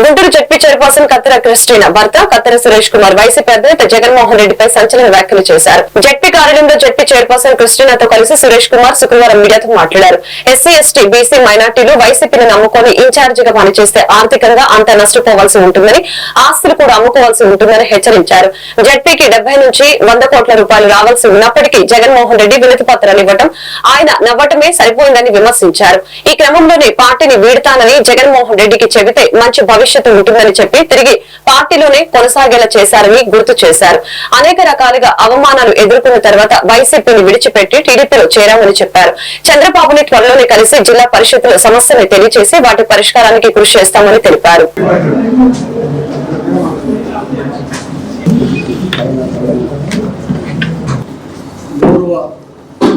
Guntur ZP chairperson Kathera Christina భర్త Kathera Suresh Kumar YCP అధినేత జగన్మోహన్ రెడ్డిపై సంచలన వ్యాఖ్యలు చేశారు. జడ్పీ కార్యాలయంలో జడ్పీ చైర్పర్సన్ క్రిస్టినాతో కలిసి సురేష్ కుమార్ శుక్రవారం మీడియాతో మాట్లాడారు. ఎస్సీ ఎస్టీ బీసీ మైనార్టీలు వైసీపీని నమ్ముకొని ఇన్ఛార్జిగా పనిచేస్తే ఆర్థికంగా అంత నష్టపోవాల్సి ఉంటుందని ఆస్తులు కూడా అమ్ముకోవాల్సి ఉంటుందని హెచ్చరించారు. జడ్పీకి డెబ్బై నుంచి వంద కోట్ల రూపాయలు రావాల్సి ఉన్నప్పటికీ జగన్మోహన్ రెడ్డి వినతి పత్రాలు ఇవ్వడం ఆయన నవ్వటమే సరిపోయిందని విమర్శించారు. ఈ క్రమంలోనే పార్టీని వీడతానని జగన్మోహన్ రెడ్డికి చెబితే మంచి భవిష్యత్తు ఉంటుందని చెప్పి తిరిగి పార్టీలోనే కొనసాగేలా చేశారని గుర్తు చేశారు. అనేక రకాలుగా అవమానాలు ఎదుర్కొన్న తర్వాత వైసీపీని విడిచిపెట్టి టీడీపీలో చేరామని చెప్పారు. చంద్రబాబుని త్వరలోనే కలిసి జిల్లా పరిషత్తుల సమస్యలు తెలియజేసి వాటి పరిష్కారానికి కృషి చేస్తామని తెలిపారు.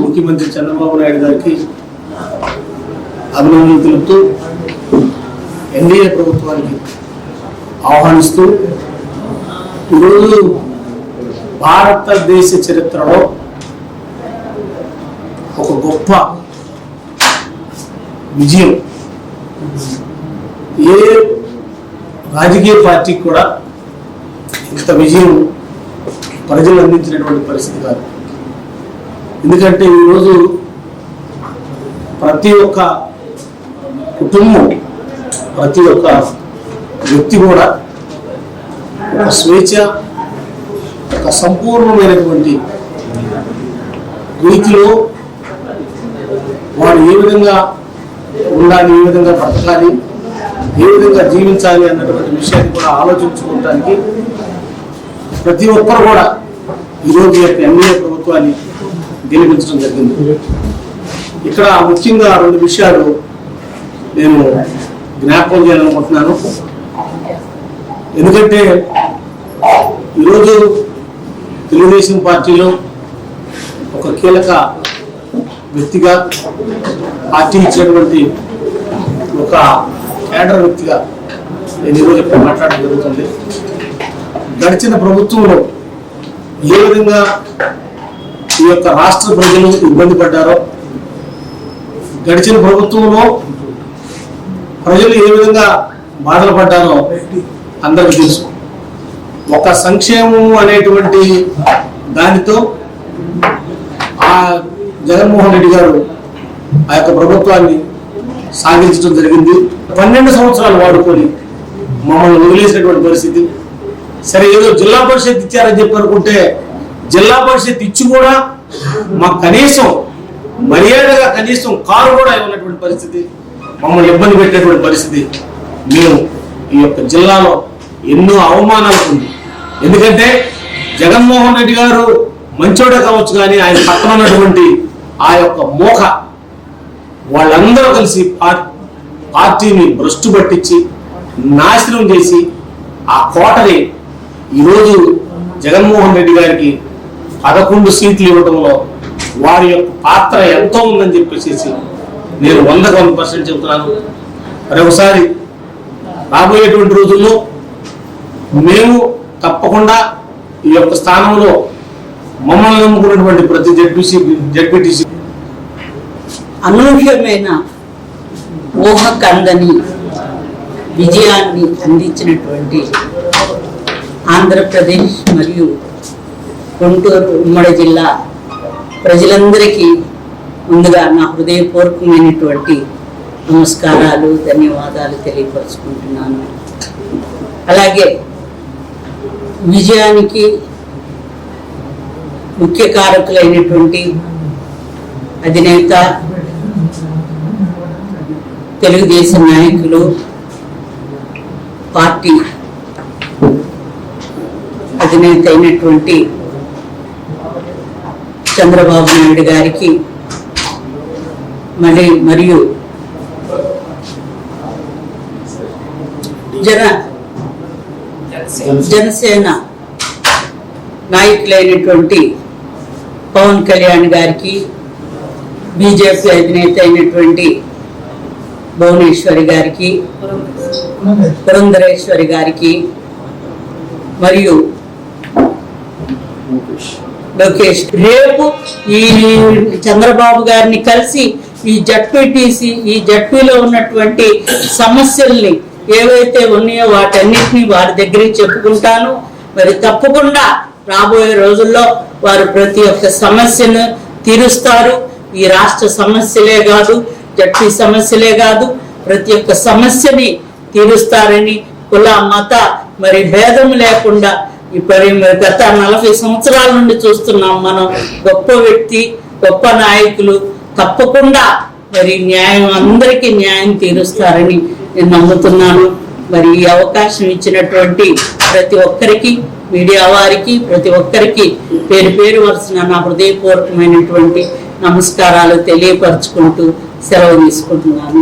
ముఖ్యమంత్రి చంద్రబాబు నాయుడు గారికి అభినందనలు తెలుపుతూ ఎన్డీఏ ప్రభుత్వానికి ఆహ్వానిస్తూ ఈరోజు భారతదేశ చరిత్రలో ఒక గొప్ప విజయం. ఏ రాజకీయ పార్టీకి కూడా ఇంత విజయం ప్రజలు అందించినటువంటి పరిస్థితి కాదు. ఎందుకంటే ఈరోజు ప్రతి ఒక్క కుటుంబం ప్రతి ఒక్క వ్యక్తి కూడా ఒక స్వేచ్ఛ ఒక సంపూర్ణమైనటువంటి రీతిలో వాడు ఏ విధంగా ఉండాలి ఏ విధంగా బ్రతకాలి ఏ విధంగా జీవించాలి అన్నటువంటి విషయాన్ని కూడా ఆలోచించుకోవటానికి ప్రతి ఒక్కరు కూడా ఈరోజు యొక్క ఎన్డీఏ ప్రభుత్వాన్ని గెలిపించడం జరిగింది. ఇక్కడ ముఖ్యంగా రెండు విషయాలు నేను జ్ఞాపకం చేయాలనుకుంటున్నాను. ఎందుకంటే ఈరోజు తెలుగుదేశం పార్టీలో ఒక కీలక వ్యక్తిగా పార్టీ ఇచ్చినటువంటి ఒక కేడర్ వ్యక్తిగా నేను ఈరోజు ఇక్కడ మాట్లాడడం జరుగుతుంది. గడిచిన ప్రభుత్వంలో ఏ విధంగా ఈ యొక్క రాష్ట్ర ప్రజలు ఇబ్బంది పడ్డారో గడిచిన ప్రభుత్వంలో ప్రజలు ఏ విధంగా బాధలు పడ్డారో అందరికీ తెలుసు. ఒక సంక్షేమం అనేటువంటి దానితో ఆ జగన్మోహన్ రెడ్డి గారు ఆ యొక్క ప్రభుత్వాన్ని సాగించడం జరిగింది. పన్నెండు సంవత్సరాలు వాడుకొని మమ్మల్ని వదిలేసినటువంటి పరిస్థితి. సరే ఏదో జిల్లా పరిషత్ ఇచ్చారని చెప్పి అనుకుంటే జిల్లా పరిషత్ ఇచ్చి కూడా మాకు కనీసం మర్యాదగా కనీసం కారు కూడా ఇవ్వనటువంటి పరిస్థితి. మమ్మల్ని ఇబ్బంది పెట్టేటువంటి పరిస్థితి మేము ఈ యొక్క జిల్లాలో ఎన్నో అవమానాలు ఉంది ఎందుకంటే జగన్మోహన్ రెడ్డి గారు మంచోడే కావచ్చు కానీ ఆయన పక్కన ఉన్నటువంటి ఆ యొక్క మోఖ వాళ్ళందరూ కలిసి పార్టీని భ్రష్టు పట్టించి నాశనం చేసి ఆ కోటని ఈరోజు జగన్మోహన్ రెడ్డి గారికి పదకొండు సీట్లు ఇవ్వడంలో వారి యొక్క పాత్ర ఎంతో ఉందని చెప్పేసి నేను వందకు వంద పర్సెంట్ చెబుతున్నాను. మరి ఒకసారి రాబోయేటువంటి రోజుల్లో మేము తప్పకుండా ఈ యొక్క స్థానంలో మమ్మల్ని నమ్ముకున్నటువంటి ప్రతి జడ్పీసీ జడ్పీటీసీ అనూహ్యమైన ఊహకందని విజయాన్ని అందించినటువంటి ఆంధ్రప్రదేశ్ మరియు గుంటూరు ఉమ్మడి జిల్లా ప్రజలందరికీ ముందుగా నా హృదయపూర్వకమైనటువంటి నమస్కారాలు ధన్యవాదాలు తెలియపరుచుకుంటున్నాను. అలాగే విజయానికి ముఖ్య కారకులైనటువంటి అధినేత తెలుగుదేశం నాయకులు పార్టీ అధినేత అయినటువంటి చంద్రబాబు నాయుడు గారికి మరి మరియు జన జనసేన నాయకులైనటువంటి పవన్ కళ్యాణ్ గారికి బీజేపీ అధినేత అయినటువంటి భువనేశ్వరి గారికి పురంధరేశ్వరి గారికి మరియు లోకేష్. రేపు ఈ చంద్రబాబు గారిని కలిసి ఈ జడ్పీటీసీ ఈ జడ్పీలో ఉన్నటువంటి సమస్యల్ని ఏవైతే ఉన్నాయో వాటన్నిటిని వారి దగ్గరికి చెప్పుకుంటాను. మరి తప్పకుండా రాబోయే రోజుల్లో వారు ప్రతి ఒక్క సమస్యను తీరుస్తారు. ఈ రాష్ట్ర సమస్యలే కాదు జడ్పీ సమస్యలే కాదు ప్రతి ఒక్క సమస్యని తీరుస్తారని కుల మత మరి భేదం లేకుండా ఇప్పుడు గత నలభై సంవత్సరాల నుండి చూస్తున్నాం మనం గొప్ప వ్యక్తి గొప్ప నాయకులు తప్పకుండా మరి న్యాయం అందరికీ న్యాయం తీరుస్తారని నేను నమ్ముతున్నాను. మరి ఈ అవకాశం ఇచ్చినటువంటి ప్రతి ఒక్కరికి మీడియా వారికి ప్రతి ఒక్కరికి పేరు పేరు వరుసన నా హృదయపూర్వకమైనటువంటి నమస్కారాలు తెలియపరచుకుంటూ సెలవు తీసుకుంటున్నాను.